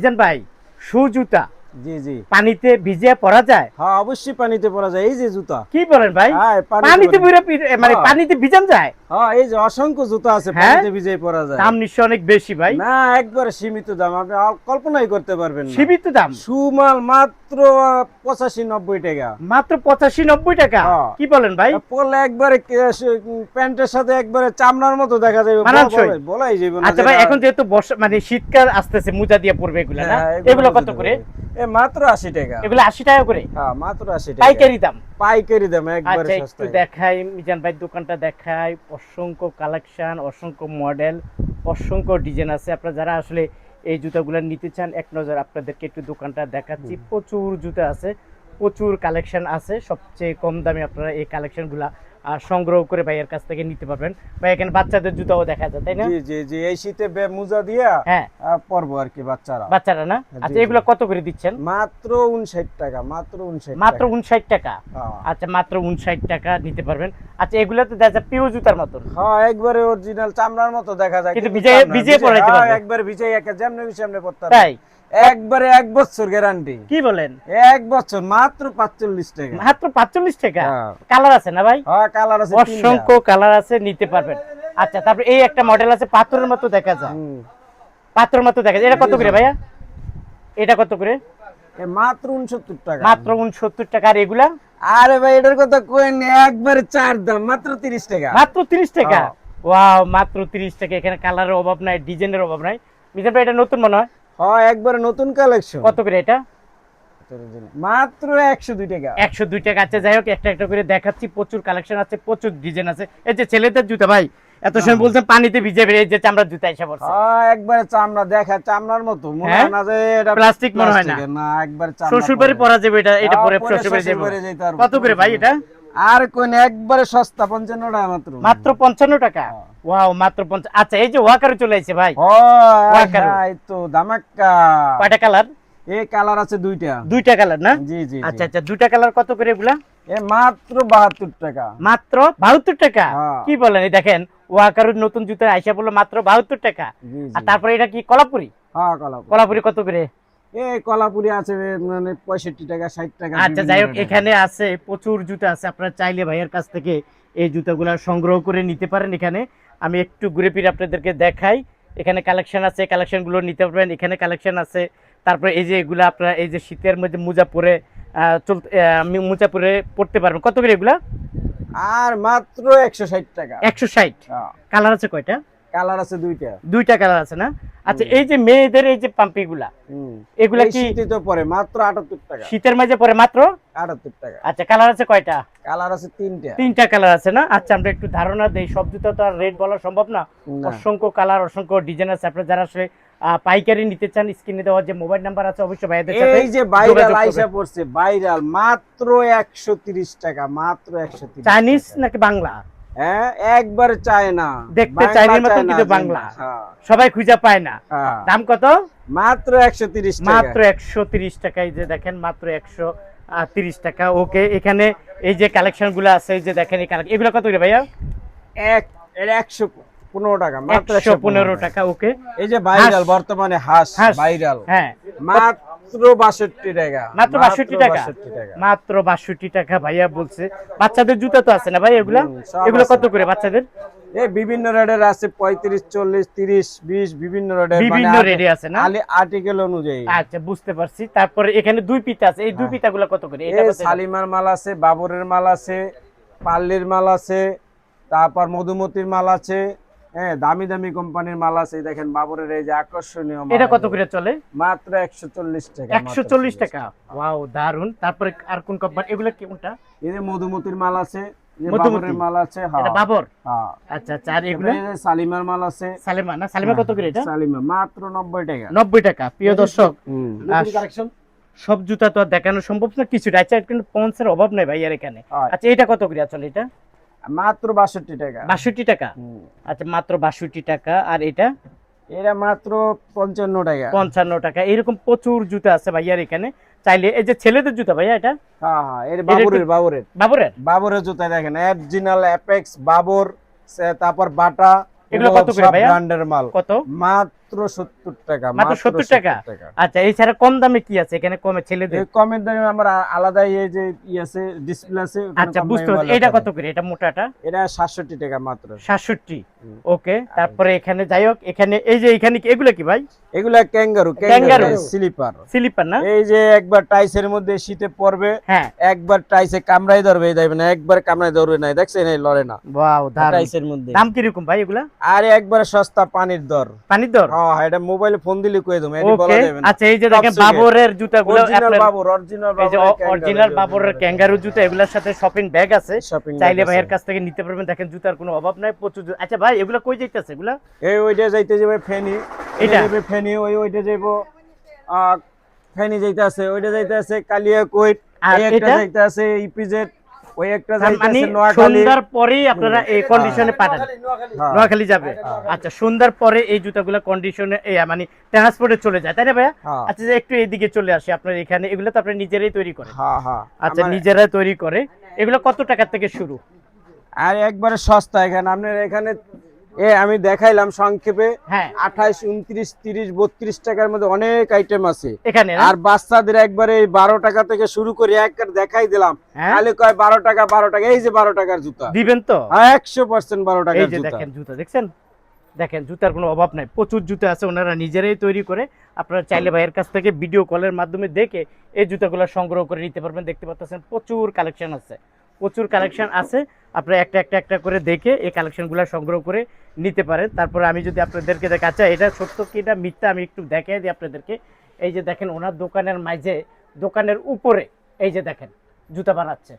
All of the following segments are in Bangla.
মিজান ভাই শু জুতা জি জি। পানিতে ভিজে পরা যায়? হ্যাঁ অবশ্যই পানিতে পরা যায়। এই যে জুতা। কি বলেন ভাই? হ্যাঁ, পানিতে মানে হ্যাঁ। পানিতে ভিজান যায়? হ্যাঁ এই যে অসংখ্য জুতা আছে হ্যাঁ? পানিতে ভিজে পড়া যায়। দাম নিশ্চয় অনেক বেশি ভাই। না একবারে সীমিত দাম আপনি কল্পনাই করতে পারবেন না। সীমিত দাম? সুমাল মাত্র পঁচাশি নব্বই টাকা। মাত্র পঁচাশি নব্বই টাকা? হ্যাঁ। কি বলেন ভাই? পরলে একবারে প্যান্টের সাথে একবারে চামড়ার মতো দেখা যাবে। বলাই- বলাই যাবে না আচ্ছা ভাই এখন যেহেতু বর্ষা মানে শীতকাল আসতেছে মোজা দিয়ে পড়বে এগুলো না? এগুলো কত করে? এ মাত্র আশি টাকা। এগুলো আশি টাকা করে? হ্যাঁ মাত্র আশি টাকা। পাইকারি দাম? পাইকারি দাম একবারে আচ্ছা একটু দেখাই মিজান ভাই দোকানটা দেখাই। অসংখ্য কালেকশান অসংখ্য মডেল অসংখ্য ডিজাইন আছে। আপনারা যারা আসলে এই জুতাগুলো নিতে চান এক নজর আপনাদেরকে একটু দোকানটা দেখাচ্ছি। প্রচুর জুতা আছে প্রচুর কালেকশান আছে। সবচেয়ে কম দামে আপনারা এই কালেকশানগুলা সংগ্রহ করে ভাইয়ের কাছ থেকে নিতে পারবেন। ভাই এখানে বাচ্চাদের জুতাও দেখা যায় তাই না? জি জি জি এই শীতে মোজা দিয়া হ্যাঁ। পরবো আর কি বাচ্চারা। বাচ্চারা না? আচ্ছা এগুলো কত করে দিচ্ছেন? মাত্র উনষাট টাকা মাত্র উনষাট মাত্র উনষাট টাকা? হ্যাঁ। আচ্ছা মাত্র উনষাট টাকা নিতে পারবেন। আচ্ছা এগুলো তো দেখা যায় পিও জুতার মতন। হ্যাঁ একবারে অরিজিনাল চামড়ার মতো দেখা যায় কিন্তু ভিজে- চামড়া, পরাইতে হ্যাঁ, পারবে। একবারে ভিজে একে যেমনি সামনে পড়তে। তাই? একবারে এক বছর গ্যারান্টি কি বলেন? এক বছর মাত্র পাঁচচল্লিশ টাকা। মাত্র পাঁচচল্লিশ টাকা? হ্যাঁ। কালার আছে না ভাই? হ্যাঁ কালার আছে অসংখ্য কালার আছে নিতে পারবেন। আচ্ছা তারপর এই একটা মডেল আছে পাথরের মতো দেখা যায়। পাথরের মতো দেখা যায়। এটা কত করে ভাইয়া? এটা কত করে? মাত্র উনসত্তর টাকা। মাত্র উনসত্তর টাকা। আর এগুলা? আরে ভাই এটার কথা কইন একবারে চার দাম মাত্র তিরিশ টাকা। মাত্র তিরিশ টাকা? হ্যাঁ। ওয়াও মাত্র তিরিশ টাকা। এখানে কালারের অভাব নাই ডিজাইনের অভাব নাই। মিজান ভাই এটা নতুন মনে হয়? হ্যাঁ একবারে নতুন কালেকশন কত করে এটা? মাত্র একশো দুই টাকা। একশো দুই টাকা আছে যাই হোক একটা একটা করে দেখাচ্ছি প্রচুর কালেকশন আছে প্রচুর ডিজাইন আছে। এই যে ছেলেদের জুতা ভাই এত সময় বলছেন পানিতে ভিজে বেরিয়ে যে চামড়ার জুতা এসে পড়ছে। হ্যাঁ একবারে চামড়া দেখা চামড়ার মতো। মনে হ্যাঁ? হয় না যে এটা প্লাস্টিক মনে হয় না। না একবারে চামড়া শ্বশুর বাড়ি পরা যাবে এটা এটা হ্যাঁ, পরে শ্বশুর বাড়ি যাবে। কত করে ভাই এটা? আর কোন একবারে সস্তা পঞ্চান্ন টাকা মাত্র। মাত্র পঞ্চান্ন টাকা? হ্যাঁ। ওয়াও মাত্র পঞ্চান্ন। আচ্ছা এই যে ওয়াকারে চলে আসছে ভাই। ওয়াকারু। হ্যাঁ, এই তো দামাক্কা। কয়টা কালার? এই কালার আছে দুইটা। দুইটা কালার না? জি জি আচ্ছা আচ্ছা দুইটা কালার কত করে এগুলা? এ মাত্র বাহাত্তর টাকা। মাত্র বাহাত্তর টাকা? হ্যাঁ। কি বলেন এই দেখেন ওয়াকারুর নতুন জুতা আইসা বলল মাত্র বাহাত্তর টাকা। আর তারপরে এটা কি কলাপুরি? হ্যাঁ কলাপুরি। কলাপুরি কত করে? কলাপুরি আছে মানে পঁয়ষট্টি টাকা ষাট টাকা আচ্ছা বিভিন্ন যাই হোক এখানে আছে প্রচুর জুতা আছে। আপনারা চাইলে ভাইয়ের কাছ থেকে এই জুতাগুলো সংগ্রহ করে নিতে পারেন এখানে। আমি একটু ঘুরে ফিরে আপনাদেরকে দেখাই। এখানে কালেকশন আছে কালেকশনগুলো নিতে পারবেন। এখানে কালেকশন আছে। তারপরে এই যে এগুলো আপনারা এই যে শীতের মধ্যে মোজা পরে চলতে মোজা পরে পড়তে পারবেন কত করে এগুলা? আর মাত্র একশো ষাট টাকা। একশো ষাট। কালার আছে কয়টা? কালার আছে দুইটা। দুইটা কালার আছে না? আচ্ছা এই যে মেয়েদের এই যে পাম্পিগুলা হুম। এগুলা কি শীতে তো পরে মাত্র আটাত্তর টাকা। শীতের মাঝে পরে মাত্র? আটাত্তর টাকা। আচ্ছা কালার আছে কয়টা? কালার আছে তিনটা। তিনটা কালার আছে না? আচ্ছা আমরা একটু ধারণা দেই সব জুতা তো আর রেট বলা সম্ভব না। অসংখ্য কালার অসংখ্য ডিজাইন আছে। আপনারা যারা আসলে পাইকারি নিতে চান স্ক্রিনে দেওয়া যে মোবাইল নাম্বার আছে অবশ্যই ভাইদের সাথে এই যে ভাইরাল আইসা পড়ছে ভাইরাল মাত্র একশো তিরিশ টাকা মাত্র একশো তিরিশ চাইনিজ নাকি বাংলা? হ্যাঁ একবার চায় না। দেখতে চাইনির মতন কিন্তু বাংলা। হ্যাঁ, সবাই খুঁজে পায় না। হ্যাঁ। দাম কত? মাত্র একশো তিরিশ মাত্র একশো তিরিশ টাকায় যে দেখেন মাত্র একশো তিরিশ টাকা। ওকে এখানে এই যে কালেকশনগুলো আছে যে দেখেন এই কালেকশন এগুলো কত করে ভাইয়া? এক একশো পনেরো টাকা মাত্র একশো পনেরো টাকা। ওকে। এই যে ভাইরাল বর্তমানে হাঁস হাঁস। ভাইরাল। হ্যাঁ। মাত্র টাকা। মাত্র বাষট্টি টাকা? 62 টাকা। মাত্র বাষট্টি টাকা ভাইয়া বলছে। বাচ্চাদের জুতা তো আছে না ভাই এগুলা? এগুলো কত করে বাচ্চাদের? এই বিভিন্ন রেটের আছে পঁয়ত্রিশ চল্লিশ তিরিশ বিশ বিভিন্ন রেটের বিভিন্ন রেডি আছে না? আর্টিকেল অনুযায়ী। আচ্ছা বুঝতে পারছি। তারপরে এখানে দুই পিতা আছে। এই দুই হ্যাঁ। পিতাগুলো কত করে? এটা কত শালিমার মাল আছে বাবরের মাল আছে পাল্লির মাল আছে তারপর মধুমতির মাল আছে হ্যাঁ দামি দামি কোম্পানির মাল আছে দেখেন বাবরের এই যে আকর্ষণীয় এটা কত করে চলে? মাত্র টাকা একশো মাত্র চল্লিশ 40 টাকা। ওয়াও দারুণ তারপরে আর কোন কোম্পানি এগুলো কোনটা? এই যে মধুমতির মাল আছে এই যে মধুমতি। বাবরের মাল আছে হ্যাঁ। এটা বাবর? হ্যাঁ। আচ্ছা আচ্ছা আর এগুলো? এগুলো সালিমার মাল আছে। সালেমা না সালেমা কত করে এটা? সালিমা মাত্র নব্বই টাকা। নব্বই টাকা প্রিয় দর্শক। সব জুতা তো দেখানো সম্ভব না কিছুটা। আচ্ছা কিন্তু পঞ্চের অভাব নাই ভাই আর এখানে। আচ্ছা এটা কত করে আসলে এটা? মাত্র বাষট্টি টাকা। বাষট্টি টাকা? আচ্ছা মাত্র বাষট্টি টাকা। আর এটা? এটা মাত্র পঞ্চান্ন টাকা। পঞ্চান্ন টাকা। এরকম প্রচুর জুতা আছে ভাইয়ার এখানে। চাইলে এই যে ছেলেদের জুতা ভাইয়া এটা? হ্যাঁ হ্যাঁ বাবরের বাবরের। বাবরের? বাবরের জুতা দেখেন অরিজিনাল অ্যাপেক্স বাবর তারপর বাটা এগুলো কত করে ভাইয়া? ব্র্যান্ডের মাল। কত? মাত্র মাত্র সত্তর টাকা মাত্র 70 টাকা? আচ্ছা কম দামে কি আছে? এখানে কমে ছেলেদের? কমের দামে আমার আলাদা এই যে ই আছে ডিসপ্লে আছে আচ্ছা বুঝতে এটা কত করে? এটা মোটাটা? এটা সাতষট্টি টাকা মাত্র। সাতষট্টি? হুম। ওকে তারপরে এখানে যাই হোক এখানে এই যে এখানে কি এগুলো কি ভাই? এগুলা ক্যাঙ্গারু ক্যাঙ্গারু স্লিপার। স্লিপার না? এই যে একবার টাইসের মধ্যে শীতে পড়বে হ্যাঁ। একবার টাইসে কামড়াই ধরবে যাবে না একবার কামড়াই ধরবে না দেখছেন এই লড়ে না। ওয়াও টাইসের মধ্যে। দাম কীরকম ভাই এগুলা? আর একবার সস্তা পানির দর। পানির দর? হ্যাঁ এটা মোবাইলে ফোন দিলে কয়ে দেবো এটি বলা যাবে না। আচ্ছা এই যে দেখেন বাবরের জুতাগুলো অরিজিনাল বাবুর অরিজিনাল এই যে অরিজিনাল বাবরের ক্যাঙ্গারু জুতা এগুলোর সাথে শপিং ব্যাগ আছে। চাইলে ভাইয়ের কাছ থেকে নিতে পারবেন। দেখেন জুতার কোনো অভাব নাই প্রচুর আচ্ছা ভাই এগুলো কই যাইতেছে? এগুলা? এই ওইটা যাইতে যাবে ফেনি। এটা? যাবে ফেনি ওই ওইটা যাইব। ফেনি যাইতে আছে ওইটা যাইতে আছে কালিয়া কুইট আর এটা? যাইতে আছে ইপিজেড। ওই একটা মানে নোয়াখালী। সন্ধ্যার পরেই আপনারা এই কন্ডিশনে পাঠান। হ্যাঁ। নোয়াখালী যাবে। আচ্ছা সন্ধ্যার পরে এই জুতাগুলো কন্ডিশনে মানে ট্রান্সপোর্টে চলে যায় তাই না ভাইয়া? হ্যাঁ। আচ্ছা যে একটু এইদিকে চলে আসি আপনার এখানে এগুলো তো আপনি নিজেরাই তৈরি করেন। হ্যাঁ আচ্ছা নিজেরাই তৈরি করে। এগুলো কত টাকা থেকে শুরু? আর একবারে সস্তা এখানে। আপনার এখানে এ আমি দেখাইলাম সংক্ষেপে। হ্যাঁ। আঠাইশ উনত্রিশ তিরিশ বত্রিশ টাকার মধ্যে অনেক আইটেম আছে। এখানে আর বাচ্চাদের একবারে এই বারো টাকা থেকে শুরু করে এক দেখাই দিলাম। হ্যাঁ। খালি কয় বারো টাকা বারো টাকা এই যে বারো টাকার জুতা। দিবেন তো? একশো পার্সেন্ট বারো জুতা। দেখেন জুতা দেখছেন? দেখেন জুতার কোনো অভাব নাই। প্রচুর জুতা আছে ওনারা নিজেরাই তৈরি করে। আপনারা চাইলে ভাইয়ের কাছ থেকে ভিডিও কলের মাধ্যমে দেখে এই জুতাগুলো সংগ্রহ করে নিতে পারবেন। দেখতে পাচ্ছেন প্রচুর কালেকশন আছে। প্রচুর কালেকশন আছে। আপনারা একটা একটা একটা করে দেখে এই কালেকশনগুলো সংগ্রহ করে নিতে পারেন। তারপরে আমি যদি আপনাদেরকে দেখা আচ্ছা এটা সত্য কি, এটা মিথ্যা? আমি একটু দেখে দিই আপনাদেরকে। এই যে দেখেন, ওনার দোকানের মাঝে, দোকানের উপরে, এই যে দেখেন, জুতা বানাচ্ছে।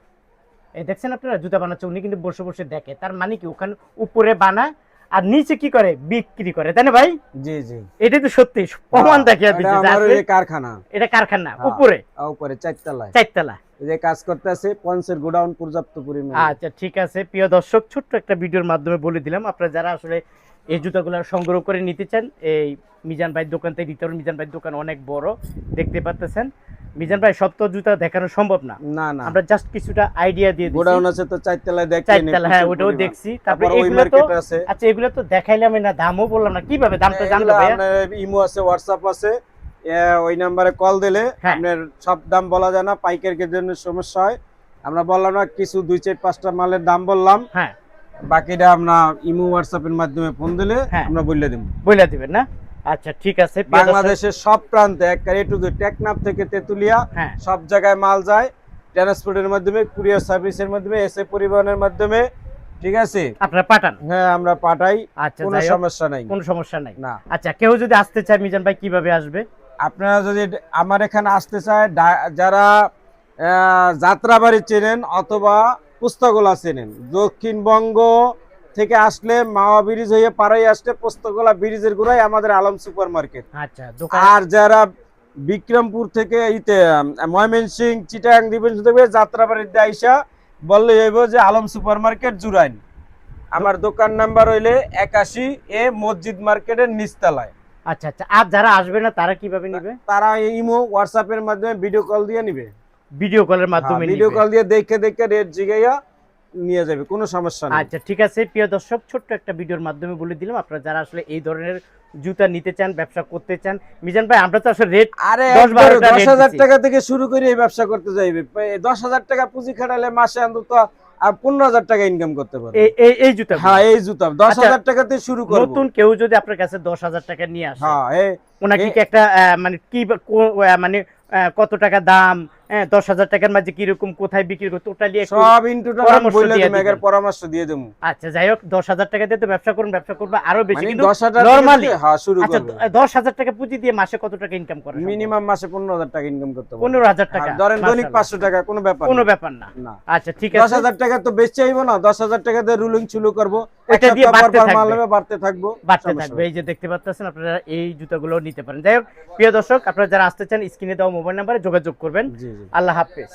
এই দেখছেন আপনারা? জুতা বানাচ্ছে, উনি কিন্তু বসে বসে দেখে। তার মানে কি, ওখানে উপরে বানায় আর নিচে কি করে? বিক্রি করে তাই না ভাই? জি জি। এটাই তো সত্যি প্রমাণ দেখিয়ে এটা দিচ্ছে কারখানা। এটা কারখানা হ্যাঁ। উপরে? উপরে চারতলায়। চারতলা। যে কাজ করতে আছে পঞ্চের গোডাউন পর্যাপ্ত পরিমাণে। আচ্ছা ঠিক আছে প্রিয় দর্শক ছোট্ট একটা ভিডিওর মাধ্যমে বলে দিলাম আপনারা যারা আসলে এই জুতাগুলো সংগ্রহ করে নিতে চান এই মিজান ভাইয়ের দোকান থেকে নিতে পারেন মিজান ভাইয়ের দোকান অনেক বড় দেখতে পাচ্ছেন মিজান ভাই সব তো জুতা দেখানো সম্ভব না। না না। আমরা জাস্ট কিছুটা আইডিয়া দিয়ে দিচ্ছি গোডাউন আছে তো চারতলায় দেখেন চারতলা হ্যাঁ ওটাও দেখছি। তারপর এগুলো তো মার্কেট আছে। আচ্ছা এগুলো তো দেখাইলাম না দামও বললাম না। কীভাবে দামটা জানলো ভাইয়া? আপনার ইমো আছে হোয়াটসঅ্যাপ আছে। ওই নাম্বারে কল দিলে হ্যাঁ। আপনার সব দাম বলা যায় না পাইকারকে জন্য সমস্যা হয়। আমরা বললাম না কিছু দুই চার পাঁচটা মালের দাম বললাম। হ্যাঁ। বাকিটা আমরা ইমো হোয়াটসঅ্যাপের মাধ্যমে ফোন দিলে হ্যাঁ। আমরা বলে দেব। বলে দিবেন না? আচ্ছা ঠিক আছে বাংলাদেশের সব প্রান্তে এক এ টু টেকনাফ থেকে তেতুলিয়া হ্যাঁ। সব জায়গায় মাল যায় ট্রান্সপোর্টের মাধ্যমে কুরিয়ার সার্ভিসের মাধ্যমে এসে পরিবহনের মাধ্যমে ঠিক আছে? আপনারা পাঠান? হ্যাঁ আমরা পাঠাই আচ্ছা কোনো সমস্যা নাই। কোনো সমস্যা নাই। না। আচ্ছা কেউ যদি আসতে চায় মিজান ভাই কীভাবে আসবে? আপনারা যদি আমার এখানে আসতে চায় যারা যাত্রাবাড়ি চেনেন অথবা পুস্তকলা চেনেন দক্ষিণবঙ্গ থেকে আসলে মাওয়া ব্রিজ হয়ে পাড়াই আসলে পুস্তকলা ব্রিজের গোড়ায় আমাদের আলম সুপার মার্কেট আচ্ছা আর যারা বিক্রমপুর থেকে ইতে ময়মনসিং চিটাং দিবেন থেকে যাত্রাবাড়িতে আইসা বললে হইব যে আলম সুপার মার্কেট জুরাইন। আমার দোকান নাম্বার হইলে একাশি এ মসজিদ মার্কেটের নিচতলায়। আচ্ছা আচ্ছা আর যারা আসবে না তারা কীভাবে নিবে? তারা ইমো হোয়াটসঅ্যাপের মাধ্যমে ভিডিও কল দিয়ে নিবে। ভিডিও কলের মাধ্যমে ভিডিও কল দিয়ে দেখে দেখে রেট জিগাইয়া নিয়ে যাবে কোনো সমস্যা নেই। আচ্ছা ঠিক আছে প্রিয় দর্শক ছোট্ট একটা ভিডিওর মাধ্যমে বলে দিলাম আপনারা যারা আসলে এই ধরনের জুতা নিতে চান ব্যবসা করতে চান মিজান ভাই আমরা তো আসলে রেট আরে দশ একবারে বারোটা দশ rate হাজার দিছি। টাকা থেকে শুরু করে এই ব্যবসা করতে যাইবে। এই দশ হাজার টাকা পুঁজি খাটালে মাসে অন্তত আর পনেরো হাজার টাকা ইনকাম করতে পারবে। এই এই জুতা হ্যাঁ এই জুতা দশ আচ্ছা, হাজার টাকাতে শুরু করব। নতুন কেউ যদি আপনার কাছে দশ হাজার টাকা নিয়ে আসে। হ্যাঁ এই ওনাকে কি একটা মানে কি মানে কত টাকা দাম হ্যাঁ দশ হাজার টাকার মাঝে কীরকম কোথায় বিক্রি করতে টোটালি সব ইনটুটা পরামর্শ দিয়ে দেবো একের পরামর্শ দিয়ে দেবো। আচ্ছা যাই হোক দশ হাজার টাকা দিয়ে তো ব্যবসা করুন ব্যবসা করবে আরও বেশি মানে কিন্তু দশ হাজার normally- টাকা হ্যাঁ শুরু আচ্ছা দশ হাজার টাকা পুঁজি দিয়ে মাসে কত টাকা ইনকাম করে মিনিমাম মাসে পনেরো হাজার টাকা ইনকাম করতে পনেরো হাজার টাকা হ্যাঁ, ধরেন দৈনিক পাঁচশো টাকা কোনো ব্যাপার কোনো ব্যাপার না। আচ্ছা ঠিক আছে। দশ হাজার টাকা তো বেশি চাইব না দশ হাজার টাকা দিয়ে রুলিং শুরু করব। এক দিয়ে বাড়তে থাকবে। বাড়তে থাকবে এই যে দেখতে পাচ্ছেন আপনারা এই জুতাগুলো নিতে পারেন। যাই হোক প্রিয় দর্শক আপনারা যারা আসতে চান স্ক্রিনে দেওয়া মোবাইল নাম্বারে যোগাযোগ করবেন। আল্লাহ হাফেজ।